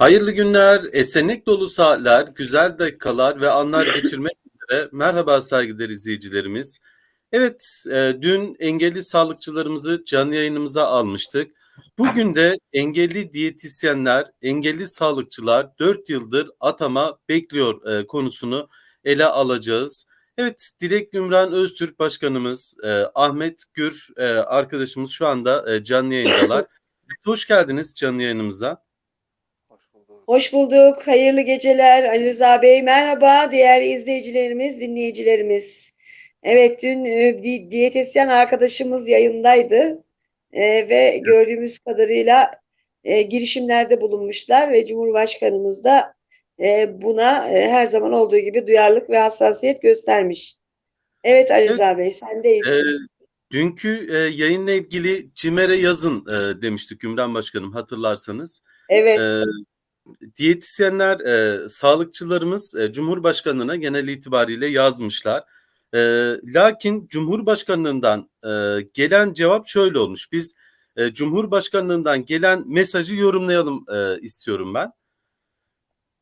Hayırlı günler, esenlik dolu saatler, güzel dakikalar ve anlar geçirmek üzere. Merhaba saygıdeğer izleyicilerimiz. Evet, e, dün engelli sağlıkçılarımızı canlı yayınımıza almıştık. Bugün de engelli diyetisyenler, engelli sağlıkçılar 4 yıldır atama bekliyor e, konusunu ele alacağız. Evet, Dilek Gümran Öztürk Başkanımız, e, Ahmet Gür e, arkadaşımız şu anda e, canlı yayındalar. Hoş geldiniz canlı yayınımıza. Hoş bulduk. Hayırlı geceler Ali Rıza Bey. Merhaba değerli izleyicilerimiz, dinleyicilerimiz. Evet dün e, di- diyetisyen arkadaşımız yayındaydı E, ve gördüğümüz kadarıyla e, girişimlerde bulunmuşlar ve Cumhurbaşkanımız da e, buna e, her zaman olduğu gibi duyarlılık ve hassasiyet göstermiş. Evet Ali Evet. Rıza Bey sendeyiz. Ee, dünkü e, yayınla ilgili CİMER'e yazın e, demiştik Gümran Başkanım hatırlarsanız. Evet. Ee, diyetisyenler, e, sağlıkçılarımız e, Cumhurbaşkanlığına genel itibariyle yazmışlar. E, lakin Cumhurbaşkanlığından e, gelen cevap şöyle olmuş. Biz e, Cumhurbaşkanlığından gelen mesajı yorumlayalım e, istiyorum ben.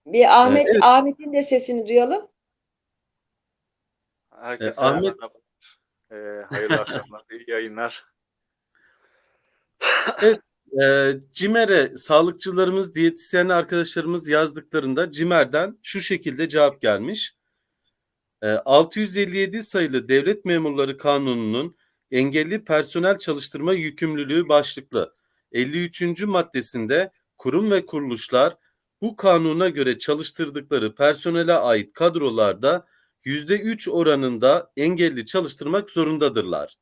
Bir Ahmet evet. Ahmet'in de sesini duyalım. Herkese Ahmet- merhaba. Ee, hayırlı akşamlar, iyi yayınlar. Evet, e, CİMER'e sağlıkçılarımız, diyetisyen arkadaşlarımız yazdıklarında CİMER'den şu şekilde cevap gelmiş. E, 657 sayılı Devlet Memurları Kanunu'nun engelli personel çalıştırma yükümlülüğü başlıklı 53. maddesinde kurum ve kuruluşlar bu kanuna göre çalıştırdıkları personele ait kadrolarda %3 oranında engelli çalıştırmak zorundadırlar.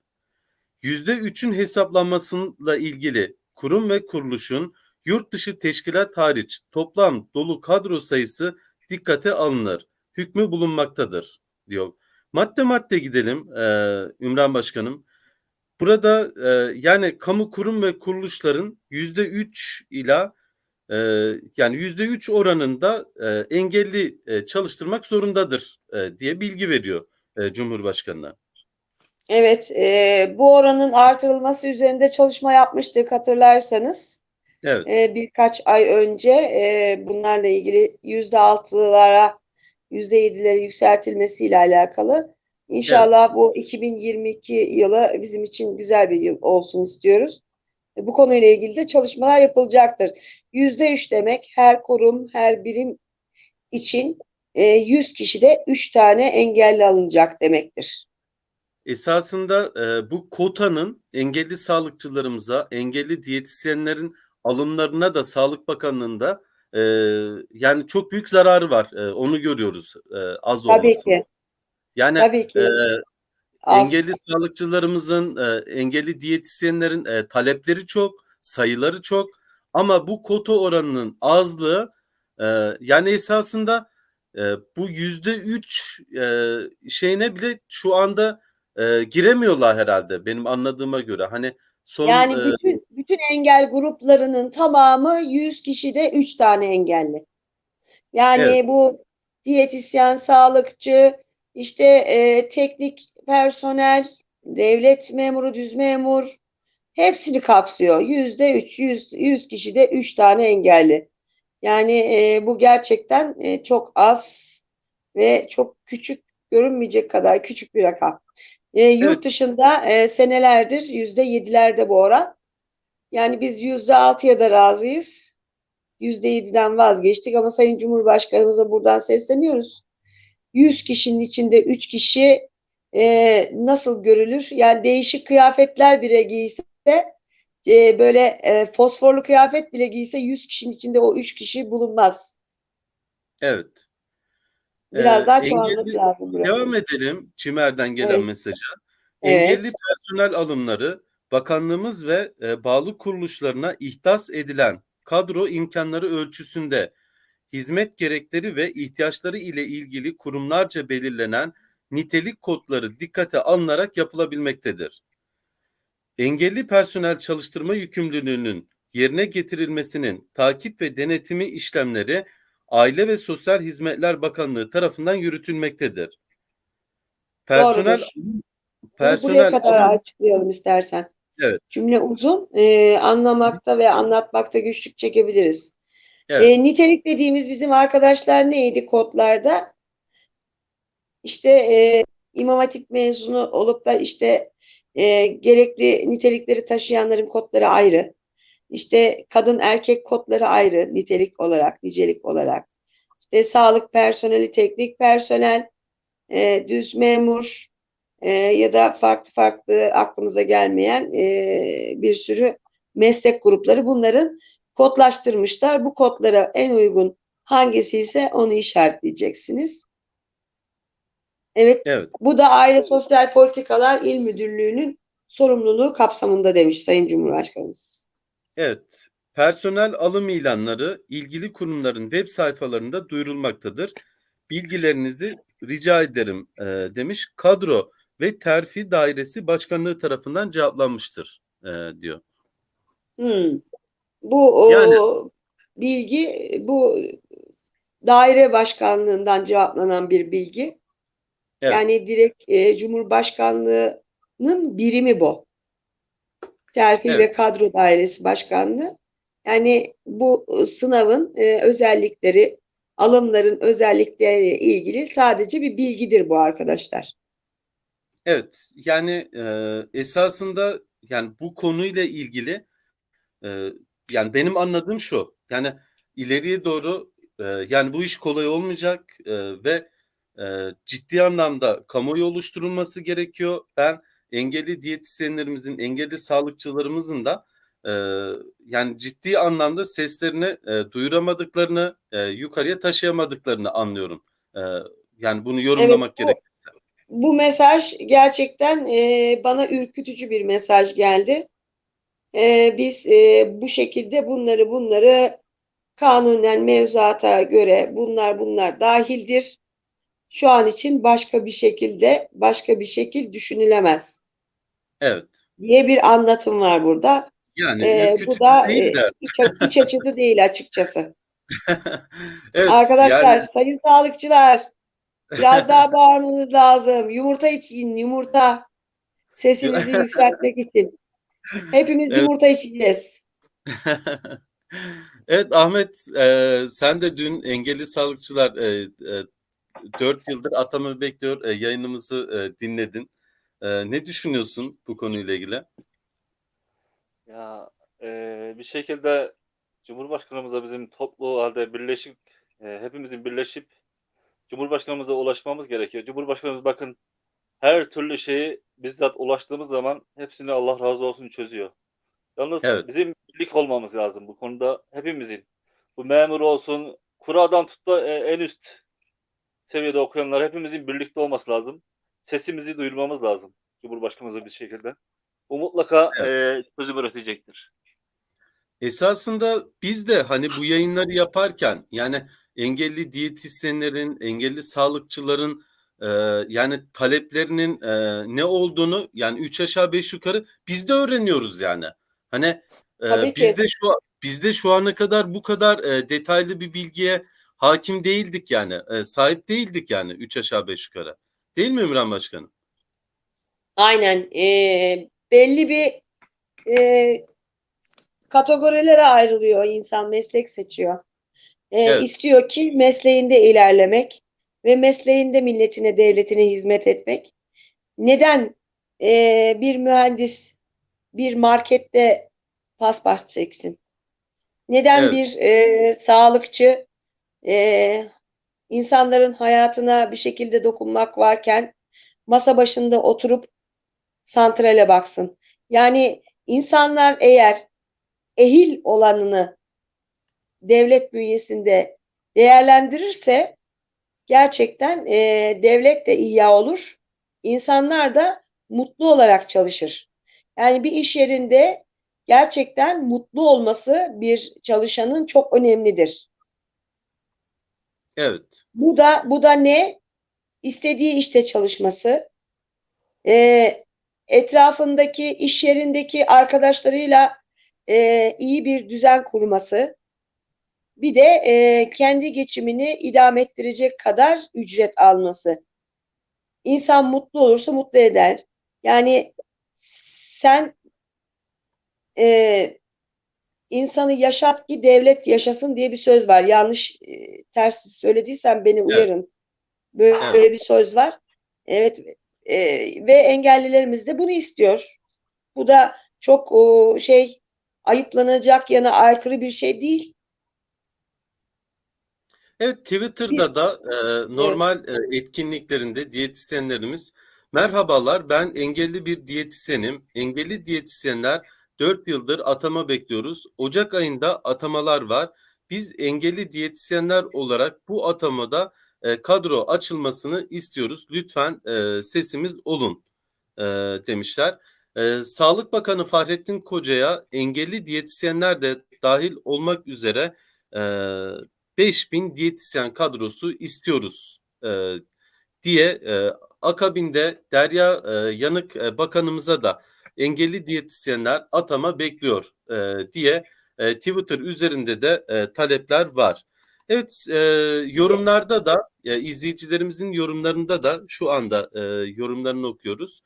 %3'ün hesaplanmasıyla ilgili kurum ve kuruluşun yurt dışı teşkilat hariç toplam dolu kadro sayısı dikkate alınır. Hükmü bulunmaktadır diyor. Madde madde gidelim e, Ümran Başkanım. Burada e, yani kamu kurum ve kuruluşların %3 ila e, yani %3 oranında e, engelli e, çalıştırmak zorundadır e, diye bilgi veriyor e, Cumhurbaşkanı'na. Evet, e, bu oranın artırılması üzerinde çalışma yapmıştık hatırlarsanız. Evet. E, birkaç ay önce e, bunlarla ilgili yüzde altılara, yüzde yedilere yükseltilmesiyle alakalı. İnşallah bu 2022 yılı bizim için güzel bir yıl olsun istiyoruz. E, bu konuyla ilgili de çalışmalar yapılacaktır. Yüzde üç demek her kurum, her birim için e, 100 kişide 3 tane engelli alınacak demektir. Esasında e, bu kotanın engelli sağlıkçılarımıza, engelli diyetisyenlerin alımlarına da Sağlık Bakanlığı'nda e, yani çok büyük zararı var. E, onu görüyoruz e, az Tabii olmasın. ki, Yani tabii ki. e, Az. engelli sağlıkçılarımızın, e, engelli diyetisyenlerin e, talepleri çok, sayıları çok ama bu kota oranının azlığı e, yani esasında e, bu yüzde üç e, şeyine bile şu anda e, giremiyorlar herhalde benim anladığıma göre. Hani son Yani e, bütün bütün engel gruplarının tamamı 100 kişide 3 tane engelli. Yani Evet. bu diyetisyen, sağlıkçı, işte e, teknik personel, devlet memuru, düz memur hepsini kapsıyor. Yüzde 3, 100, 100 kişide 3 tane engelli. Yani e, bu gerçekten e, çok az ve çok küçük görünmeyecek kadar küçük bir rakam. E, yurt Evet. dışında e, senelerdir yüzde yedilerde bu oran. Yani biz yüzde altıya da razıyız. Yüzde yediden vazgeçtik ama Sayın Cumhurbaşkanımıza buradan sesleniyoruz. 100 kişinin içinde 3 kişi e, nasıl görülür? Yani değişik kıyafetler bile giyse e, böyle e, fosforlu kıyafet bile giyse 100 kişinin içinde o 3 kişi bulunmaz. evet. Biraz E, daha çoğalması lazım. burada. Devam edelim Çimer'den gelen Evet. mesaja. Evet. Engelli personel alımları bakanlığımız ve e, bağlı kuruluşlarına ihtas edilen kadro imkanları ölçüsünde hizmet gerekleri ve ihtiyaçları ile ilgili kurumlarca belirlenen nitelik kodları dikkate alınarak yapılabilmektedir. Engelli personel çalıştırma yükümlülüğünün yerine getirilmesinin takip ve denetimi işlemleri Aile ve Sosyal Hizmetler Bakanlığı tarafından yürütülmektedir. Personel Doğrudur. Bunu buraya personel kadar alım- açıklayalım istersen. Evet. Cümle uzun, e, anlamakta ve anlatmakta güçlük çekebiliriz. Evet. E, nitelik dediğimiz bizim arkadaşlar neydi kodlarda? İşte e, İmam Hatip mezunu olup da işte e, gerekli nitelikleri taşıyanların kodları ayrı. İşte kadın erkek kodları ayrı nitelik olarak, nicelik olarak. İşte sağlık personeli, teknik personel, e, düz memur e, ya da farklı farklı aklımıza gelmeyen e, bir sürü meslek grupları bunların kodlaştırmışlar. Bu kodlara en uygun hangisi ise onu işaretleyeceksiniz. Evet, Evet. bu da Aile Sosyal Politikalar İl Müdürlüğü'nün sorumluluğu kapsamında demiş Sayın Cumhurbaşkanımız. Evet. Personel alım ilanları ilgili kurumların web sayfalarında duyurulmaktadır. Bilgilerinizi rica ederim e, demiş. Kadro ve Terfi Dairesi Başkanlığı tarafından cevaplanmıştır e, diyor. Hmm. Bu o, Yani- bilgi bu daire başkanlığından cevaplanan bir bilgi. Evet. Yani direkt e, Cumhurbaşkanlığının birimi bu. Terfi Evet. ve Kadro Dairesi Başkanlığı. Yani bu e, sınavın e, özellikleri, alımların özellikleriyle ilgili sadece bir bilgidir bu arkadaşlar. Evet, yani e, esasında yani bu konuyla ilgili e, yani benim anladığım şu. Yani ileriye doğru e, yani bu iş kolay olmayacak e, ve e, ciddi anlamda kamuoyu oluşturulması gerekiyor. Ben engelli diyetisyenlerimizin, engelli sağlıkçılarımızın da e, yani ciddi anlamda seslerini e, duyuramadıklarını, e, yukarıya taşıyamadıklarını anlıyorum. E, yani bunu yorumlamak bu- gerekirse. Bu mesaj gerçekten e, bana ürkütücü bir mesaj geldi. E, biz e, bu şekilde bunları bunları kanunen mevzuata göre bunlar bunlar dahildir. Şu an için başka bir şekilde başka bir şekil düşünülemez Evet. diye bir anlatım var burada. Yani E, ürkütücü bu da değil e, de iç, iç açıcı değil açıkçası. evet Arkadaşlar, yani sayın sağlıkçılar, biraz daha bağırmanız lazım. Yumurta için, yumurta. Sesinizi yükseltmek için. Hepimiz Evet. yumurta içeceğiz. evet Ahmet e, sen de dün engelli sağlıkçılar e, e, 4 yıldır atama bekliyor e, yayınımızı e, dinledin. E, ne düşünüyorsun bu konuyla ilgili? Ya eee, bir şekilde Cumhurbaşkanımıza bizim toplu halde birleşip eee, hepimizin birleşip Cumhurbaşkanımıza ulaşmamız gerekiyor. Cumhurbaşkanımız bakın her türlü şeyi bizzat ulaştığımız zaman hepsini Allah razı olsun çözüyor. Yalnız Evet. bizim birlik olmamız lazım bu konuda hepimizin. Bu memur olsun, kuradan tut da e, en üst seviyede okuyanlar hepimizin birlikte olması lazım. Sesimizi duyurmamız lazım Cumhurbaşkanımıza bir şekilde. Bu mutlaka e, çözüm üretecektir. Esasında biz de hani bu yayınları yaparken yani engelli diyetisyenlerin, engelli sağlıkçıların e, yani taleplerinin e, ne olduğunu yani üç aşağı beş yukarı biz de öğreniyoruz yani. Hani e, biz de şu biz de şu ana kadar bu kadar e, detaylı bir bilgiye hakim değildik yani. E, sahip değildik yani üç aşağı beş yukarı. Değil mi Ümran Başkanım? Aynen. Ee, belli bir e, kategorilere ayrılıyor insan meslek seçiyor. Ee, Evet. istiyor ki mesleğinde ilerlemek ve mesleğinde milletine, devletine hizmet etmek. Neden e, bir mühendis bir markette paspas çeksin? Neden Evet. bir e, sağlıkçı e, insanların hayatına bir şekilde dokunmak varken masa başında oturup santrale baksın? Yani insanlar eğer ehil olanını devlet bünyesinde değerlendirirse gerçekten e, devlet de ihya olur. İnsanlar da mutlu olarak çalışır. Yani bir iş yerinde gerçekten mutlu olması bir çalışanın çok önemlidir. Evet. Bu da bu da ne? İstediği işte çalışması, e, etrafındaki iş yerindeki arkadaşlarıyla e, iyi bir düzen kurması, bir de e, kendi geçimini idame ettirecek kadar ücret alması. İnsan mutlu olursa mutlu eder. Yani sen e, insanı yaşat ki devlet yaşasın diye bir söz var. Yanlış e, ters söylediysem beni uyarın. Böyle Evet. bir söz var. Evet e, ve engellilerimiz de bunu istiyor. Bu da çok o, şey ayıplanacak yana aykırı bir şey değil. Evet Twitter'da da e, normal e, etkinliklerinde diyetisyenlerimiz merhabalar ben engelli bir diyetisyenim. Engelli diyetisyenler 4 yıldır atama bekliyoruz. Ocak ayında atamalar var. Biz engelli diyetisyenler olarak bu atamada e, kadro açılmasını istiyoruz. Lütfen e, sesimiz olun e, demişler. E, Sağlık Bakanı Fahrettin Koca'ya engelli diyetisyenler de dahil olmak üzere e, 5000 diyetisyen kadrosu istiyoruz e, diye e, akabinde Derya e, Yanık e, Bakanımıza da engelli diyetisyenler atama bekliyor e, diye e, Twitter üzerinde de e, talepler var. Evet e, yorumlarda da e, izleyicilerimizin yorumlarında da şu anda e, yorumlarını okuyoruz.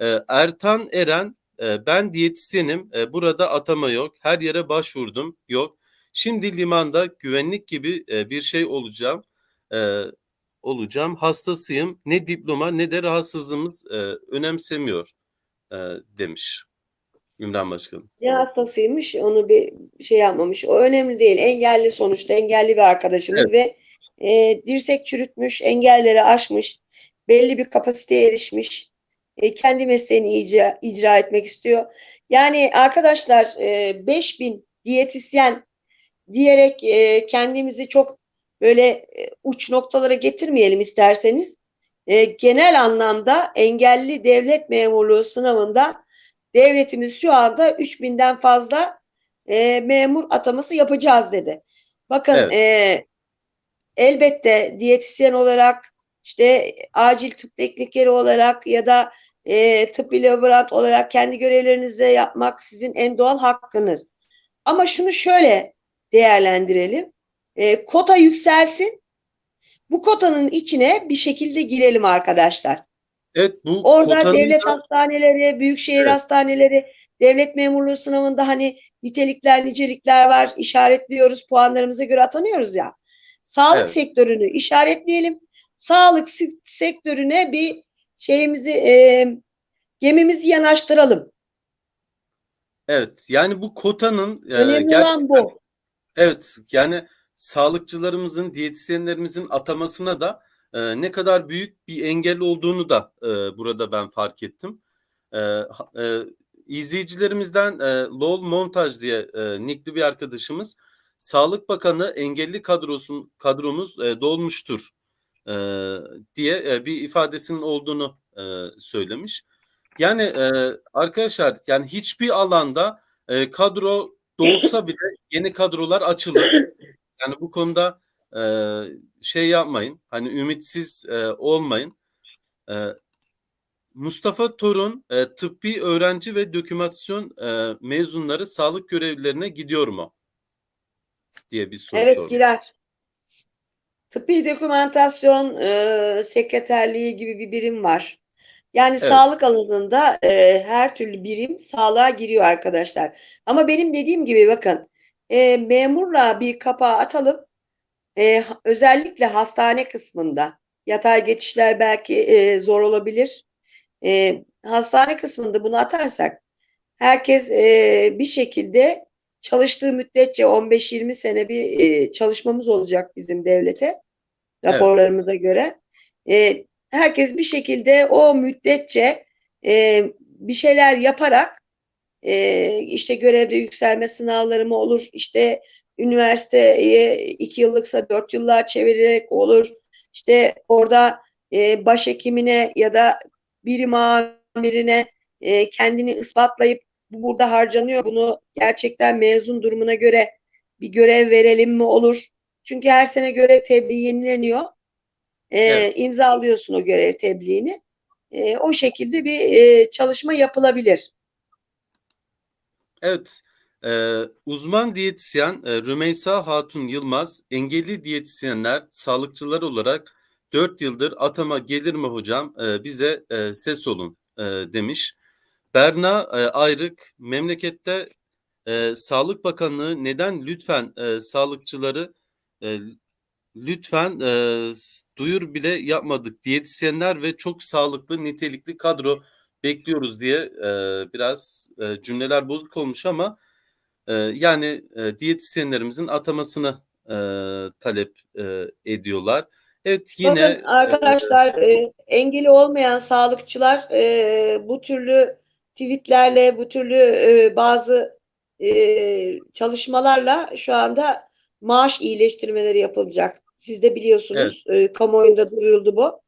E, Ertan Eren e, ben diyetisyenim e, burada atama yok her yere başvurdum yok. Şimdi limanda güvenlik gibi e, bir şey olacağım. E, olacağım. Hastasıyım. Ne diploma ne de rahatsızlığımız e, önemsemiyor e, demiş Ümran Başkanım. Ne hastasıymış onu bir şey yapmamış. O önemli değil. Engelli sonuçta engelli bir arkadaşımız ve e, dirsek çürütmüş, engelleri aşmış, belli bir kapasiteye erişmiş, e, kendi mesleğini icra, icra etmek istiyor. Yani arkadaşlar e, 5000 diyetisyen diyerek e, kendimizi çok böyle e, uç noktalara getirmeyelim isterseniz. E, genel anlamda engelli devlet memurluğu sınavında devletimiz şu anda 3000'den fazla e, memur ataması yapacağız dedi. Bakın Evet. e, elbette diyetisyen olarak işte acil tıp teknikeri olarak ya da e, tıbbi laborant olarak kendi görevlerinizi de yapmak sizin en doğal hakkınız. Ama şunu şöyle değerlendirelim. E, kota yükselsin. Bu kotanın içine bir şekilde girelim arkadaşlar. Evet bu Orada kotanın devlet hastaneleri, büyükşehir Evet. hastaneleri, devlet memurluğu sınavında hani nitelikler, nicelikler var. işaretliyoruz, puanlarımıza göre atanıyoruz ya. Sağlık Evet. sektörünü işaretleyelim. Sağlık se- sektörüne bir şeyimizi, e, gemimizi yanaştıralım. evet yani bu kotanın e, Önemli ger- olan bu. Evet yani sağlıkçılarımızın, diyetisyenlerimizin atamasına da e, ne kadar büyük bir engel olduğunu da e, burada ben fark ettim. E, e, izleyicilerimizden e, Lol Montaj diye e, nickli bir arkadaşımız Sağlık Bakanı engelli kadrosun kadromuz e, dolmuştur e, diye e, bir ifadesinin olduğunu e, söylemiş. Yani e, arkadaşlar yani hiçbir alanda e, kadro dolsa bile yeni kadrolar açılır. Yani bu konuda e, şey yapmayın. Hani ümitsiz e, olmayın. E, Mustafa Torun e, tıbbi öğrenci ve dokümasyon e, mezunları sağlık görevlilerine gidiyor mu? diye bir soru Evet sordu. girer. Tıbbi dokümantasyon e, sekreterliği gibi bir birim var. Yani Evet. sağlık alanında e, her türlü birim sağlığa giriyor arkadaşlar. Ama benim dediğim gibi bakın e, memurla bir kapağı atalım. E, özellikle hastane kısmında yatay geçişler belki e, zor olabilir. E, hastane kısmında bunu atarsak herkes e, bir şekilde çalıştığı müddetçe 15-20 sene bir e, çalışmamız olacak bizim devlete raporlarımıza göre. E, herkes bir şekilde o müddetçe e, bir şeyler yaparak e, işte görevde yükselme sınavları mı olur, işte üniversiteye iki yıllıksa dört yıllığa çevirerek olur, işte orada e, başhekimine ya da birim amirine e, kendini ispatlayıp bu burada harcanıyor, bunu gerçekten mezun durumuna göre bir görev verelim mi olur? Çünkü her sene görev tebliği yenileniyor. E, Evet. imzalıyorsun o görev tebliğini. E, o şekilde bir e, çalışma yapılabilir. Evet. Ee, uzman diyetisyen e, Rümeysa Hatun Yılmaz, engelli diyetisyenler, sağlıkçılar olarak 4 yıldır atama gelir mi hocam? Ee, bize e, ses olun e, demiş. Berna e, Ayrık, memlekette e, Sağlık Bakanlığı neden lütfen e, sağlıkçıları e, lütfen e, duyur bile yapmadık. Diyetisyenler ve çok sağlıklı nitelikli kadro bekliyoruz diye e, biraz e, cümleler bozuk olmuş ama e, yani e, diyetisyenlerimizin atamasını e, talep e, ediyorlar. Evet yine Bakın arkadaşlar e, engeli olmayan sağlıkçılar e, bu türlü tweetlerle, bu türlü e, bazı e, çalışmalarla şu anda maaş iyileştirmeleri yapılacak. Siz de biliyorsunuz e, kamuoyunda duyuruldu bu.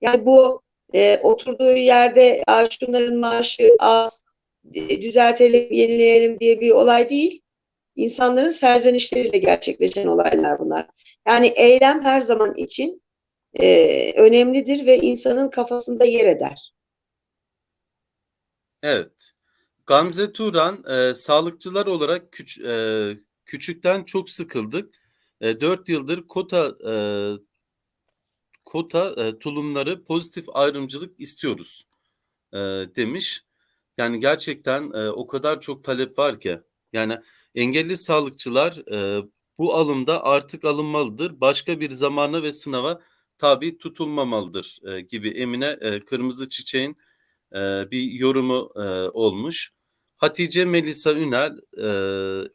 Yani bu e, oturduğu yerde "Aa, şunların maaşı az, e, düzeltelim, yenileyelim diye bir olay değil. İnsanların serzenişleriyle gerçekleşen olaylar bunlar. Yani eylem her zaman için e, önemlidir ve insanın kafasında yer eder. Evet. Gamze Turan, e, sağlıkçılar olarak küç, e, küçükten çok sıkıldık. E, 4 yıldır kota e, kota e, tulumları pozitif ayrımcılık istiyoruz e, demiş. Yani gerçekten e, o kadar çok talep var ki. Yani engelli sağlıkçılar e, bu alımda artık alınmalıdır. Başka bir zamana ve sınava tabi tutulmamalıdır e, gibi Emine e, Kırmızı Çiçek'in e, bir yorumu e, olmuş. Hatice Melisa Ünel, e,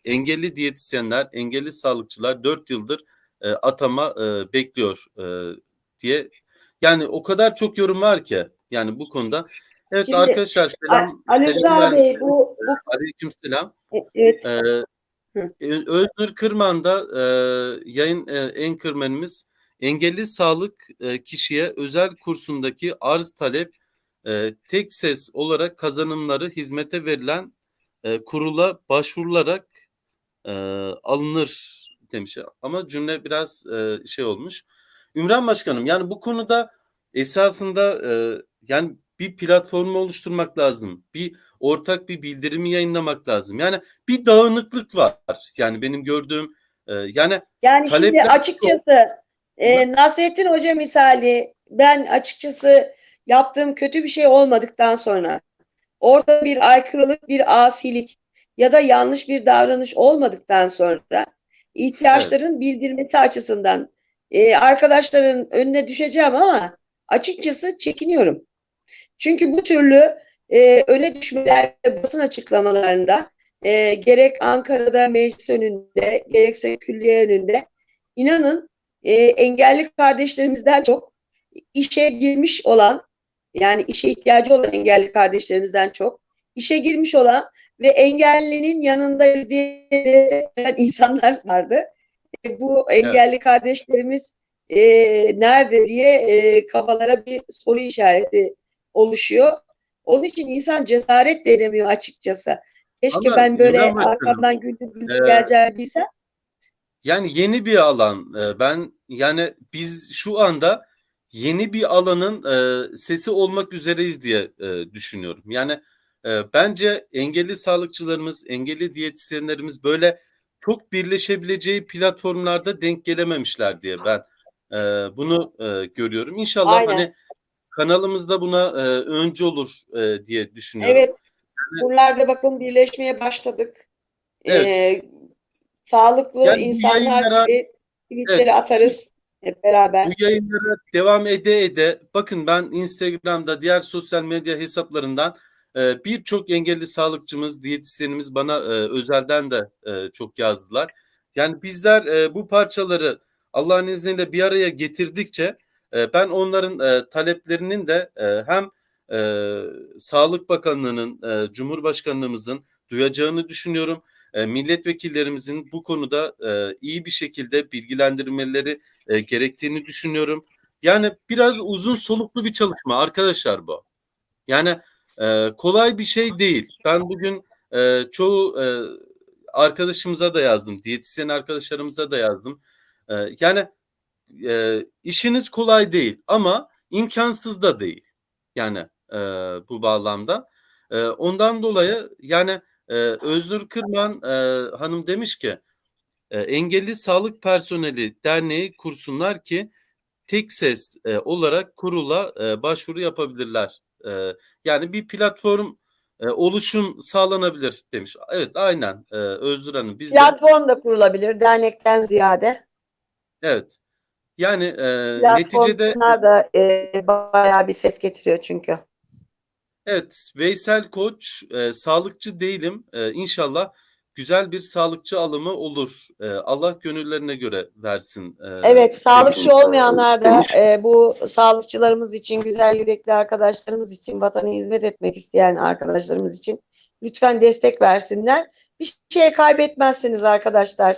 engelli diyetisyenler, engelli sağlıkçılar 4 yıldır e, atama e, bekliyor e, diye. Yani o kadar çok yorum var ki yani bu konuda. Evet Şimdi, arkadaşlar selam. Ali Rıza. Bey bu, bu Aleyküm selam. evet, Ee, Öznur Kırman da e, yayın e, enkırmenimiz engelli sağlık e, kişiye özel kursundaki arz talep e, tek ses olarak kazanımları hizmete verilen e, kurula başvurularak e, alınır demiş. Ama cümle biraz e, şey olmuş. Ümran Başkanım yani bu konuda esasında e, yani bir platformu oluşturmak lazım. Bir ortak bir bildirimi yayınlamak lazım. Yani bir dağınıklık var. Yani benim gördüğüm e, yani yani şimdi açıkçası e, Nasrettin Hoca misali ben açıkçası yaptığım kötü bir şey olmadıktan sonra orada bir aykırılık, bir asilik ya da yanlış bir davranış olmadıktan sonra ihtiyaçların bildirmesi açısından e, arkadaşların önüne düşeceğim ama açıkçası çekiniyorum. Çünkü bu türlü e, öne düşmeler basın açıklamalarında e, gerek Ankara'da meclis önünde gerekse külliye önünde inanın e, engelli kardeşlerimizden çok işe girmiş olan yani işe ihtiyacı olan engelli kardeşlerimizden çok işe girmiş olan ve engellinin yanında destekleyen insanlar vardı. E, bu engelli kardeşlerimiz e, nerede diye e, kafalara bir soru işareti oluşuyor. Onun için insan cesaret de edemiyor açıkçası. Keşke Ama ben böyle arkamdan güldür güldür e, geleceğim bilsem. yani yeni bir alan. E, ben yani biz şu anda yeni bir alanın e, sesi olmak üzereyiz diye e, düşünüyorum. Yani e, bence engelli sağlıkçılarımız, engelli diyetisyenlerimiz böyle çok birleşebileceği platformlarda denk gelememişler diye ben e, bunu e, görüyorum. İnşallah Aynen. hani kanalımızda buna e, öncü olur e, diye düşünüyorum. Evet. Buralarda bakın birleşmeye başladık. Evet. Ee, sağlıklı Yani insanlar yayınlara- gibi tweetleri Evet. atarız hep beraber. Bu yayınlara devam ede ede bakın ben Instagram'da diğer sosyal medya hesaplarından e, birçok engelli sağlıkçımız, diyetisyenimiz bana e, özelden de e, çok yazdılar. Yani bizler e, bu parçaları Allah'ın izniyle bir araya getirdikçe ben onların taleplerinin de hem Sağlık Bakanlığı'nın, Cumhurbaşkanlığımızın duyacağını düşünüyorum. Milletvekillerimizin bu konuda iyi bir şekilde bilgilendirmeleri gerektiğini düşünüyorum. Yani biraz uzun soluklu bir çalışma arkadaşlar bu. Yani e, kolay bir şey değil. Ben bugün e, çoğu e, arkadaşımıza da yazdım, diyetisyen arkadaşlarımıza da yazdım. E, yani e, işiniz kolay değil ama imkansız da değil. Yani e, bu bağlamda. E, ondan dolayı yani e, Özgür Kırman e, hanım demiş ki e, engelli sağlık personeli derneği kursunlar ki tek ses e, olarak kurula e, başvuru yapabilirler. E, yani bir platform e, oluşum sağlanabilir demiş. Evet aynen e, Özgür Hanım biz de Platform da kurulabilir dernekten ziyade. evet yani e, neticede Platformlar da e, bayağı bir ses getiriyor çünkü. evet Veysel Koç e, sağlıkçı değilim E, inşallah güzel bir sağlıkçı alımı olur. E, Allah gönüllerine göre versin. e, Evet, sağlıkçı olmayanlar da e, bu sağlıkçılarımız için, güzel yürekli arkadaşlarımız için, vatana hizmet etmek isteyen arkadaşlarımız için lütfen destek versinler. Bir şey kaybetmezsiniz arkadaşlar.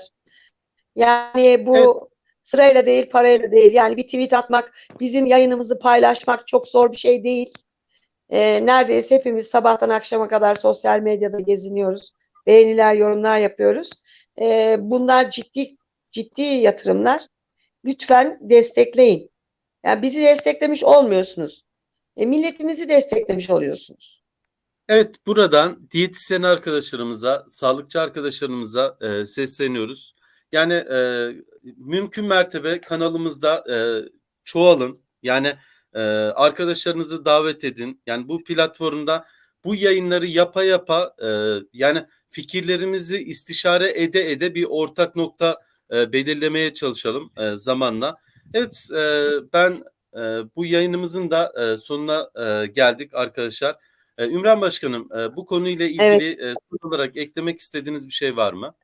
Yani bu Evet. sırayla değil, parayla değil. Yani bir tweet atmak, bizim yayınımızı paylaşmak çok zor bir şey değil. E, neredeyse hepimiz sabahtan akşama kadar sosyal medyada geziniyoruz. Beğeniler, yorumlar yapıyoruz. E, bunlar ciddi ciddi yatırımlar lütfen destekleyin. Yani bizi desteklemiş olmuyorsunuz. E, milletimizi desteklemiş oluyorsunuz. Evet buradan diyetisyen arkadaşlarımıza, sağlıkçı arkadaşlarımıza e, sesleniyoruz. Yani e, mümkün mertebe kanalımızda e, çoğalın. Yani e, arkadaşlarınızı davet edin. Yani bu platformda bu yayınları yapa yapa e, yani fikirlerimizi istişare ede ede bir ortak nokta e, belirlemeye çalışalım e, zamanla. Evet e, ben e, bu yayınımızın da e, sonuna e, geldik arkadaşlar. Ee, Ümran Başkanım, e, bu konuyla ilgili e, son olarak eklemek istediğiniz bir şey var mı?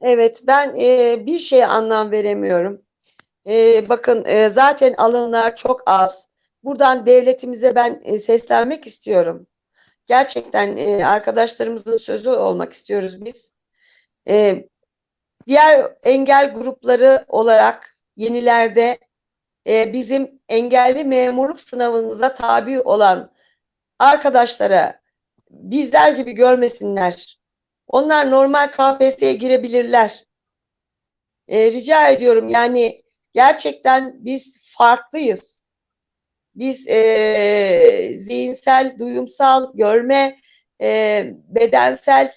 Evet, ben e, bir şeye anlam veremiyorum. E, bakın e, zaten alımlar çok az. Buradan devletimize ben e, seslenmek istiyorum. Gerçekten e, arkadaşlarımızın sözü olmak istiyoruz biz. E, diğer engel grupları olarak yenilerde e, bizim engelli memurluk sınavımıza tabi olan arkadaşlara bizler gibi görmesinler. Onlar normal KPSS'ye girebilirler. E, rica ediyorum yani gerçekten biz farklıyız. Biz e, zihinsel, duyumsal, görme, e, bedensel,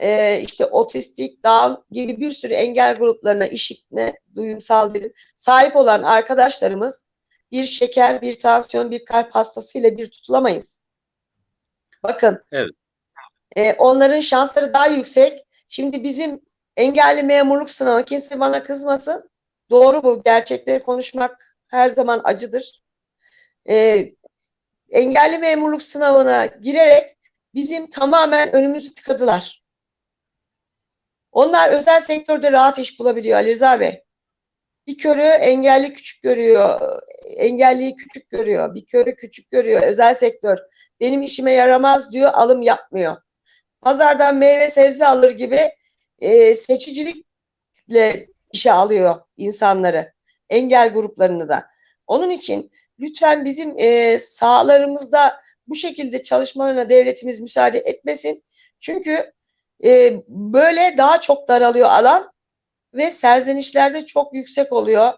e, işte otistik, Down gibi bir sürü engel gruplarına işitme, duyumsal dedim, sahip olan arkadaşlarımız bir şeker, bir tansiyon, bir kalp hastasıyla bir tutulamayız. Bakın. Evet. E, onların şansları daha yüksek. Şimdi bizim engelli memurluk sınavı kimse bana kızmasın. Doğru bu. Gerçekleri konuşmak her zaman acıdır. E, engelli memurluk sınavına girerek bizim tamamen önümüzü tıkadılar. Onlar özel sektörde rahat iş bulabiliyor Ali Rıza Bey. Bir körü engelli küçük görüyor, engelliyi küçük görüyor, bir körü küçük görüyor, özel sektör. Benim işime yaramaz diyor, alım yapmıyor. Pazardan meyve sebze alır gibi e, seçicilikle işe alıyor insanları, engel gruplarını da. Onun için lütfen bizim e, sahalarımızda bu şekilde çalışmalarına devletimiz müsaade etmesin. Çünkü e, böyle daha çok daralıyor alan ve serzenişler de çok yüksek oluyor.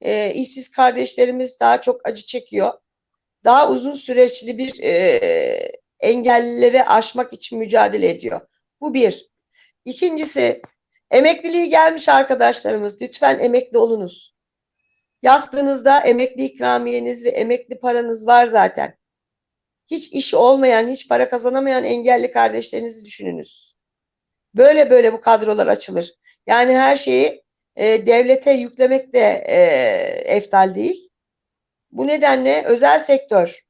E, işsiz kardeşlerimiz daha çok acı çekiyor. Daha uzun süreçli bir e, engellileri aşmak için mücadele ediyor. Bu bir. İkincisi emekliliği gelmiş arkadaşlarımız lütfen emekli olunuz. Yastığınızda emekli ikramiyeniz ve emekli paranız var zaten. Hiç iş olmayan, hiç para kazanamayan engelli kardeşlerinizi düşününüz. Böyle böyle bu kadrolar açılır. Yani her şeyi e, devlete yüklemek de e, eftal değil. Bu nedenle özel sektör,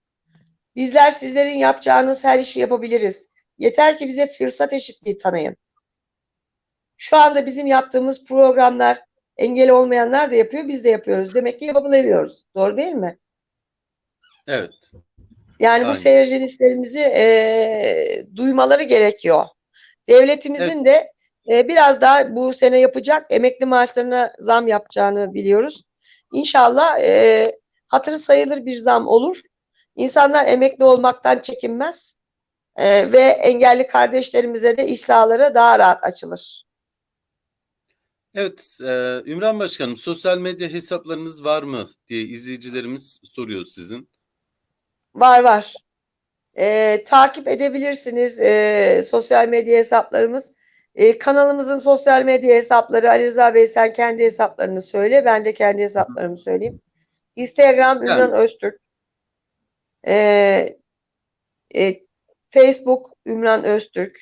bizler sizlerin yapacağınız her işi yapabiliriz. Yeter ki bize fırsat eşitliği tanıyın. Şu anda bizim yaptığımız programlar engel olmayanlar da yapıyor, biz de yapıyoruz. Demek ki yapabiliyoruz. Doğru değil mi? Evet. Yani bu Aynen. seyircilerimizi e, duymaları gerekiyor. Devletimizin de e, biraz daha bu sene yapacak emekli maaşlarına zam yapacağını biliyoruz. İnşallah e, hatırı sayılır bir zam olur. İnsanlar emekli olmaktan çekinmez E, ve engelli kardeşlerimize de iş sahaları daha rahat açılır. Evet, e, Ümran Başkanım, sosyal medya hesaplarınız var mı diye izleyicilerimiz soruyor sizin. Var var. E, takip edebilirsiniz e, sosyal medya hesaplarımız. E, kanalımızın sosyal medya hesapları Ali Rıza Bey sen kendi hesaplarını söyle. Ben de kendi hesaplarımı söyleyeyim. Instagram Ümran Öztürk. E, e, Facebook Ümran Öztürk.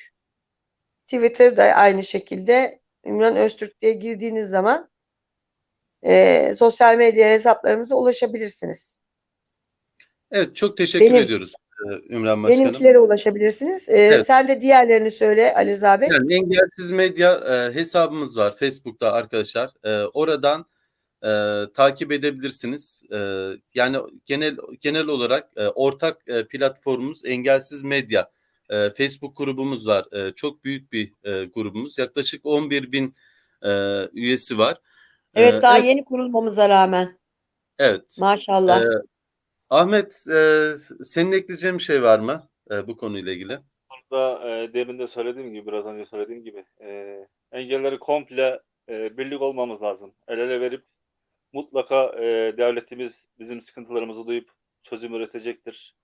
Twitter da aynı şekilde Ümran Öztürk diye girdiğiniz zaman e, sosyal medya hesaplarımıza ulaşabilirsiniz. Evet çok teşekkür Benim- ediyoruz e, Ümran Başkanım. Benimkilere ulaşabilirsiniz. E, Evet. Sen de diğerlerini söyle Ali Rıza Bey. Yani engelsiz medya e, hesabımız var Facebook'ta arkadaşlar. E, oradan e, takip edebilirsiniz. E, yani genel genel olarak e, ortak e, platformumuz engelsiz medya. E, Facebook grubumuz var. E, çok büyük bir e, grubumuz. Yaklaşık 11 bin e, üyesi var. E, Evet daha yeni kurulmamıza rağmen. Evet. Maşallah. E, Ahmet e, senin ekleyeceğin bir şey var mı e, bu konuyla ilgili? Burada e, demin de söylediğim gibi, biraz önce söylediğim gibi e, engelleri komple e, birlik olmamız lazım. El ele verip mutlaka e, devletimiz bizim sıkıntılarımızı duyup çözüm üretecektir.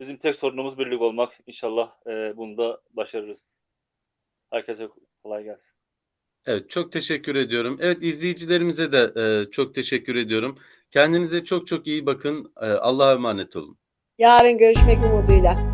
Bizim tek sorunumuz birlik olmak. İnşallah e, bunu da başarırız. Herkese kolay gelsin. Evet çok teşekkür ediyorum. Evet izleyicilerimize de e, çok teşekkür ediyorum. Kendinize çok çok iyi bakın. E, Allah'a emanet olun. Yarın görüşmek umuduyla.